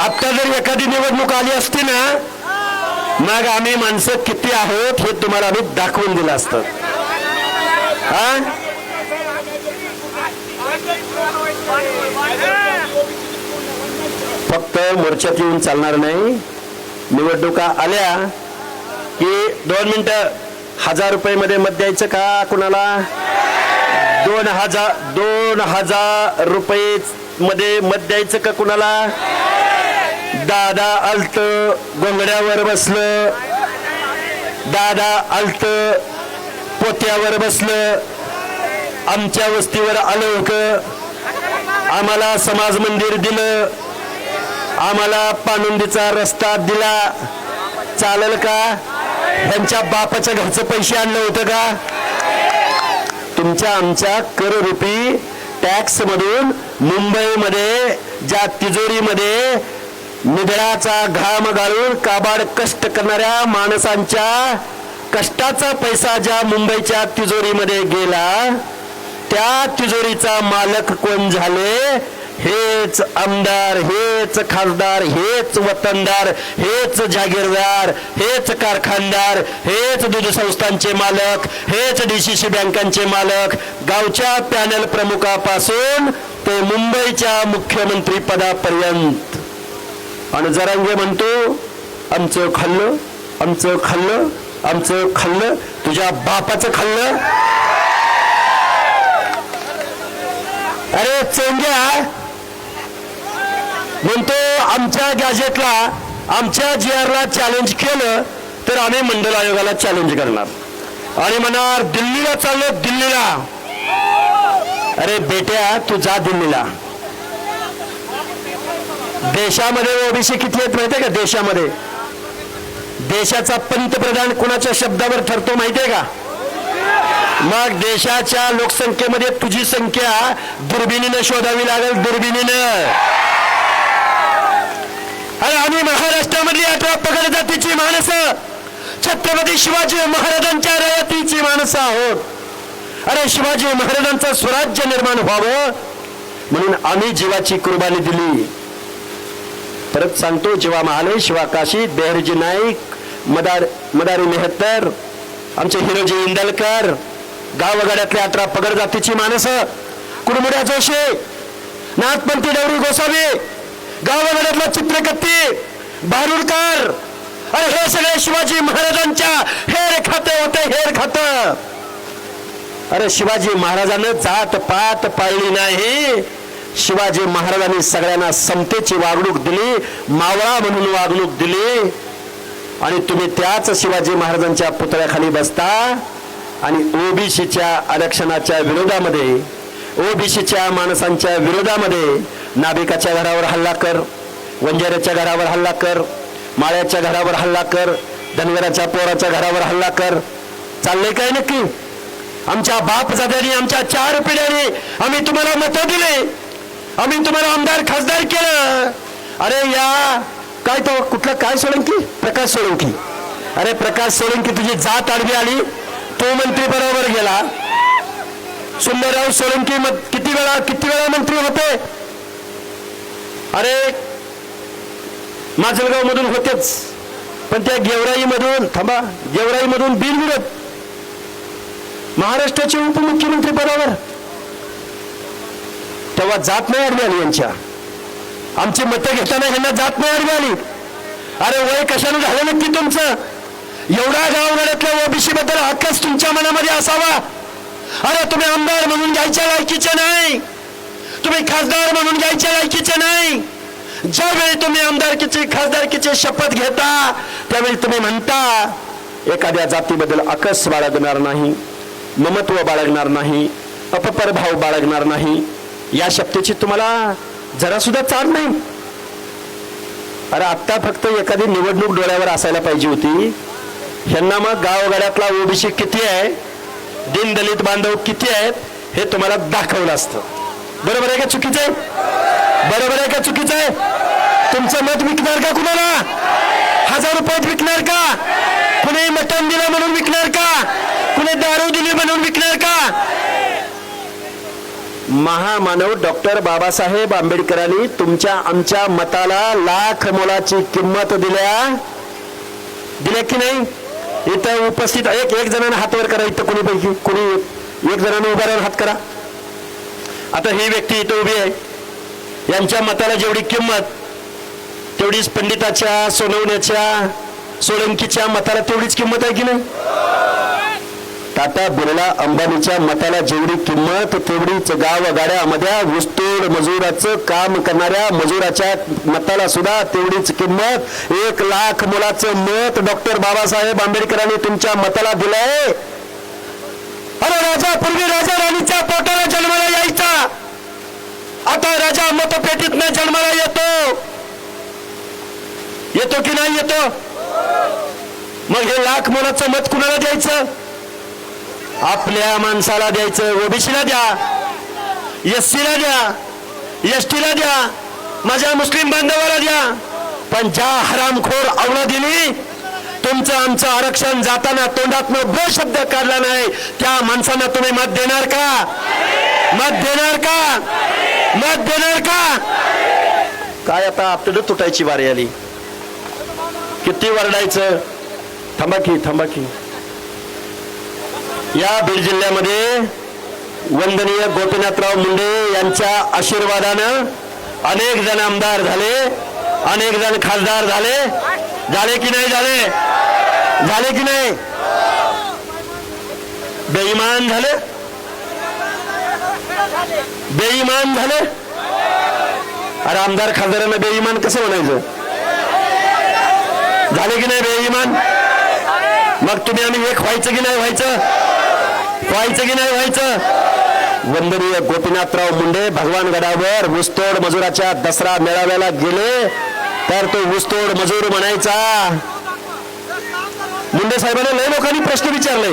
आता जर एखादी निवडणूक आली असती ना मग आम्ही माणसं किती आहोत हे तुम्हाला आम्ही दाखवून दिलं असतं. हा? फक्त मोर्चात येऊन चालणार नाही. निवडणुका आल्या की दोन मिनिटं हजार रुपये मध्ये मत द्यायचं का कुणाला? दोन हजार दोन हजार रुपये मध्ये मत द्यायचं का कुणाला? दादा आलत गोंगड्यावर बसलं. दादा आलत पोत्यावर बसलं. आमच्या वस्तीवर आलं होतं आम्हाला समाज मंदिर दिलं. आम्हाला पाणुंदीचा रस्ता दिला. चालेल का? ह्यांच्या बापाच्या घरचं पैसे आणलं होतं का? तुमच्या आमच्या कररूपी टॅक्स मधून मुंबईमध्ये ज्या तिजोरीमध्ये निधळाचा घाम गाळून काबाड कष्ट करणाऱ्या माणसांच्या कष्टाचा पैसा ज्या मुंबईच्या तिजोरीमध्ये गेला त्या तिजोरीचा मालक कोण झाले? हेच आमदार हेच खासदार हेच वतनदार हेच जागीरदार हेच कारखानदार हेच दूध संस्थांचे मालक हेच डीसीसी बँकांचे मालक गावच्या पॅनल प्रमुखापासून ते मुंबईच्या मुख्यमंत्री पदापर्यंत आणि जरांगे म्हणतो आमचं खाल्लं आमचं खाल्लं आमचं खाल्लं तुझ्या बापाचं खाल्लं. अरे चोंग्या म्हणतो आमच्या गॅजेटला आमच्या जी आरला चॅलेंज केलं तर आम्ही मंडल आयोगाला चॅलेंज करणार. आणि म्हणणार दिल्लीला चाललो दिल्लीला. अरे बेट्या तू जा दिल्लीला. देशामध्ये ओबीसी किती आहेत माहितीये का? देशामध्ये. देशाचा पंतप्रधान कुणाच्या शब्दावर ठरतो माहितीये का? मग देशाच्या लोकसंख्येमध्ये तुझी संख्या दुर्बिणीनं शोधावी लागेल दुर्बिणीनं. अरे आम्ही महाराष्ट्रामधली अठरा पगड जातीची माणसं. छत्रपती शिवाजी महाराजांच्या रयतीची माणसं आहोत. अरे शिवाजी महाराजांचं स्वराज्य निर्माण व्हावं. म्हणून आम्ही जीवाची कुर्बानी दिली. परत सांगतो जेव्हा महाले शिवा काशी बेहरजी नाईक मदार मदारी मेहत्तर आमचे हिरोजी इंदलकर गावगाड्यातल्या अठरा पगड जातीची माणसं कुडमुड्या जोशी नाथपंथी डवरी गोसावी गावगाड्यातला चित्रकत्ती बारुडकर अरे हे सगळे शिवाजी महाराजांच्या हेर खाते होते हेर खात. अरे शिवाजी महाराजांना जात पात पाळली नाही. शिवाजी महाराजांनी सगळ्यांना समतेची वागणूक दिली मावळा म्हणून वागणूक दिली. आणि तुम्ही त्याच शिवाजी महाराजांच्या पुतळ्याखाली बसता आणि ओबीसीच्या आरक्षणाच्या विरोधामध्ये ओबीसीच्या माणसांच्या विरोधामध्ये नाभिकाच्या घरावर हल्ला कर वंजाऱ्याच्या घरावर हल्ला कर माळ्याच्या घरावर हल्ला कर धनगराच्या पोराच्या घरावर हल्ला कर. चाललंय काय नक्की? आमच्या बाप जाद्याने आमच्या चार पिढ्याने आम्ही तुम्हाला मतं दिले. आम्ही तुम्हाला आमदार खासदार केलं. अरे या काय तो कुठला काय सोळंकी? प्रकाश सोळंकी. अरे प्रकाश सोळंकी तुझी जात आडवी आली. तो मंत्री बरोबर गेला. सुंदरराव सोळंकी मग किती वेळा किती वेळा मंत्री होते? अरे माजलगाव मधून होतेच. पण त्या गेवराई मधून थांबा गेवराई मधून बिनविरोध. महाराष्ट्राचे उपमुख्यमंत्री पदावर तेव्हा जात नाही आडवी आली यांच्या. आमची मतं घेताना ह्यांना जात नाही आडवी आली. अरे वय कशानं झालं नक्की तुमचं? एवढा गावगाड्यातल्या ओबीसी बद्दल हक्कच तुमच्या मनामध्ये असावा. अरे तुम्ही आमदार म्हणून घ्यायच्या लायकीचे नाही. तुम्ही खासदार म्हणून घ्यायच्या लायकीचे नाही. ज्यावेळी तुम्ही आमदारकीची खासदारकीची शपथ घेता त्यावेळी तुम्ही म्हणता एखाद्या जातीबद्दल अकस बाळगणार नाही ममत्व बाळगणार नाही अपप्रभाव बाळगणार नाही या शब्दाची तुम्हाला जरा सुद्धा चाल नाही. अरे आत्ता फक्त एखादी निवडणूक डोळ्यावर असायला पाहिजे होती. ह्यांना मग गावगाड्यातला ओबीसी किती आहे? दिन दलित बांधव किती आहेत? हे तुम्हाला दाखवलं असतं. बरोबर आहे का चुकीचं? आहे बरोबर आहे का चुकीचं? आहे तुमचं मत विकणार का कुणाला? हजार रुपयात विकणार का? कुणी मटण दिलं म्हणून विकणार का? कुणी दारू दिली म्हणून विकणार का? महामानव डॉक्टर बाबासाहेब आंबेडकरांनी तुमच्या आमच्या मताला लाख मोलाची किंमत दिल्या. दिल्या की नाही? इथं उपस्थित एक एक जणांना हात वर करा इथं कोणी पैकी कोणी एक जणांना उभा राहून हात करा. आता ही व्यक्ती इथं उभी आहे. यांच्या मताला जेवढी किंमत तेवढीच पंडिताच्या सोनवण्याच्या सोळंकीच्या मताला तेवढीच किंमत आहे की नाही? टाटा बिर्ला अंबानीच्या मताला जेवढी किंमत तेवढीच गाव गाड्यामध्ये ऊसतोड मजुराचं काम करणाऱ्या मजुराच्या मताला सुद्धा तेवढीच किंमत. एक लाख मुलाचं मत डॉक्टर बाबासाहेब आंबेडकरांनी तुमच्या मताला दिलंय. अरे राजा पूर्वी राजा राणीच्या पोटाला जन्माला यायचा. आता राजा मतपेटीतनं जन्माला येतो. येतो की नाही येतो? मग हे लाख मुलाचं मत कुणाला द्यायचं? आपल्या माणसाला द्यायचं ओबीसीला द्या एस ला द्या एस ला द्या माझ्या मुस्लिम बांधवाला द्या. पण ज्या हरामखोर अवलादीने तुमचं आमचं आरक्षण जाताना तोंडातनं ब शब्द काढला नाही त्या माणसांना तुम्ही मत देणार का? मत देणार का? मत देणार का? काय आता आपल्याला तुटायची वारी आली? किती वरडायचं? थांबा की थांबा की. या बीड जिल्ह्यामध्ये वंदनीय गोपीनाथराव मुंडे यांच्या आशीर्वादानं अनेक जण आमदार झाले अनेक जण खासदार झाले. झाले की नाही झाले? झाले की नाही? बेईमान झाले? बेईमान झाले? अरे आमदार खासदारांना बेईमान कसं म्हणायचं? झाले की नाही बेईमान? मग तुम्ही आम्ही एक व्हायचं की नाही व्हायचं? व्हायचं की नाही व्हायचं? वंदनीय गोपीनाथराव मुंडे भगवानगडावर ऊसतोड मजुराच्या दसरा मेळाव्याला गेले तर तो ऊसतोड मजूर म्हणायचा मुंडे साहेबांना लय लोकांनी प्रश्न विचारले.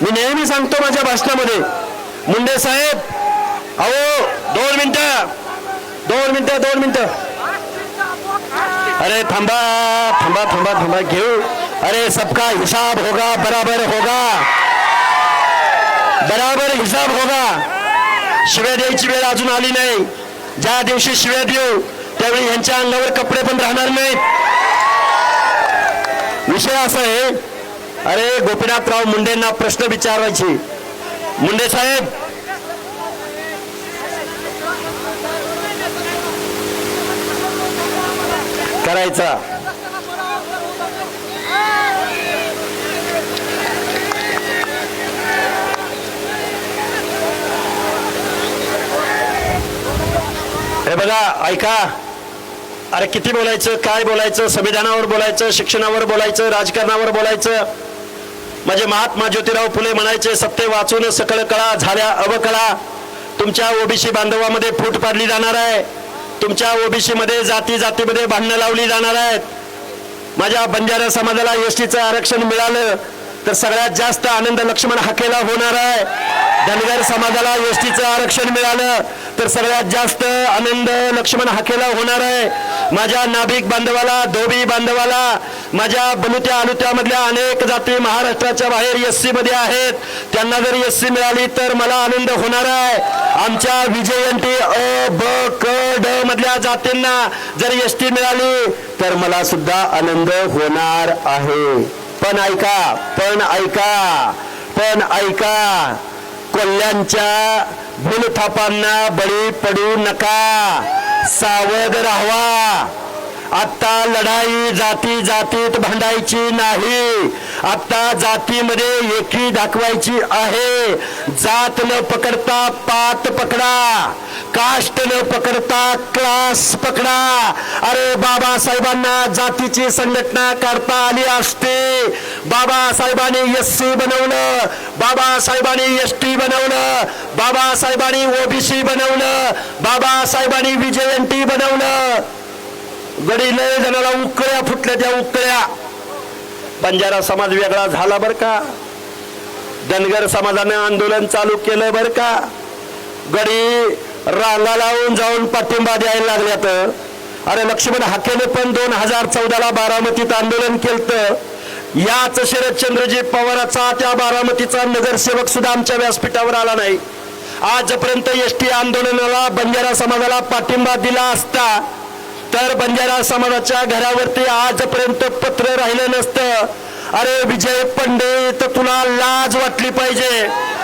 मी नेहमी सांगतो माझ्या भाषणामध्ये मुंडे साहेब अहो दोन मिनिटं दोन मिनिटं दोन मिनिटं. अरे थांबा थांबा थांबा थांबा घेऊ. अरे सबका हिसाब होगा बराबर होगा. बराबर हिसाब होगा शिव्या द्यायची वेळ अजून आली नाही. ज्या दिवशी शिव्या देऊ त्यावेळी यांच्या अंगावर कपडे पण राहणार नाहीत. विषय असा आहे अरे गोपीनाथराव मुंडेंना प्रश्न विचारायचे. मुंडे साहेब. करायचा. हे बघा ऐका. अरे किती बोलायचं काय बोलायचं संविधानावर बोलायचं शिक्षणावर बोलायचं राजकारणावर बोलायचं? म्हणजे महात्मा ज्योतिराव फुले म्हणायचे सत्य वाचून सकळ कळा झाल्या अवकळा तुमच्या ओबीसी बांधवामध्ये फूट पाडली जाणार आहे. तुमच्या ओबीसी मध्ये जाती जातीमध्ये भांडणं लावली जाणार आहेत. माझ्या बंजारा समाजाला एसटीचं आरक्षण मिळालं तर सगळ्यात जास्त आनंद लक्ष्मण हाकेला होणार आहे. धनगर समाजाला एसटीचं आरक्षण मिळालं तर सगळ्यात जास्त आनंद लक्ष्मण हाकेला होणार आहे. माझ्या नाभिक बांधवाला धोबी बांधवाला माझ्या बलुत्या आलुत्यामधल्या अनेक जाती महाराष्ट्राच्या बाहेर एस सी मध्ये आहेत. त्यांना जर एस सी मिळाली तर मला आनंद होणार आहे. आमच्या विजयंती अ ब क ड मधल्या जातींना जर एस टी मिळाली तर मला सुद्धा आनंद होणार आहे. पण ऐका पण ऐका पण ऐका. कोल्ह्यांच्या भूलथापांना बळी पडू नका. सावध राहावा. आता लढाई जाती जातीत भांडायची नाही. आता जातीमध्ये एकी दाखवायची आहे. जात न पकडता पात पकडा. कास्ट न पकडता क्लास पकडा. अरे बाबासाहेबांना जातीची संघटना करता आली असते. बाबासाहेबांनी एस सी बनवलं. बाबासाहेबांनी एस टी बनवलं. बाबासाहेबांनी ओबीसी बनवलं. बाबासाहेबांनी विजयंती बनवलं. गडी लय जणाला उकळ्या फुटल्या त्या उकळ्या. बंजारा समाज वेगळा झाला बर का? धनगर समाजाने आंदोलन चालू केलं बर का? गडी रांगा लावून जाऊन पाठिंबा द्यायला लागल्यात अरे लक्ष्मण हाकेने पण दोन हजार चौदाला बारामतीत आंदोलन केलं याच शरदचंद्रजी पवाराचा त्या बारामतीचा नगरसेवक सुद्धा आमच्या व्यासपीठावर आला नाही. आजपर्यंत एस टी आंदोलनाला बंजारा समाजाला पाठिंबा दिला असता तर बंजारा समाजाच्या घरावरती आजपर्यंत पत्र राहिलं नसतं. अरे विजय पंडित तुला लाज वाटली पाहिजे.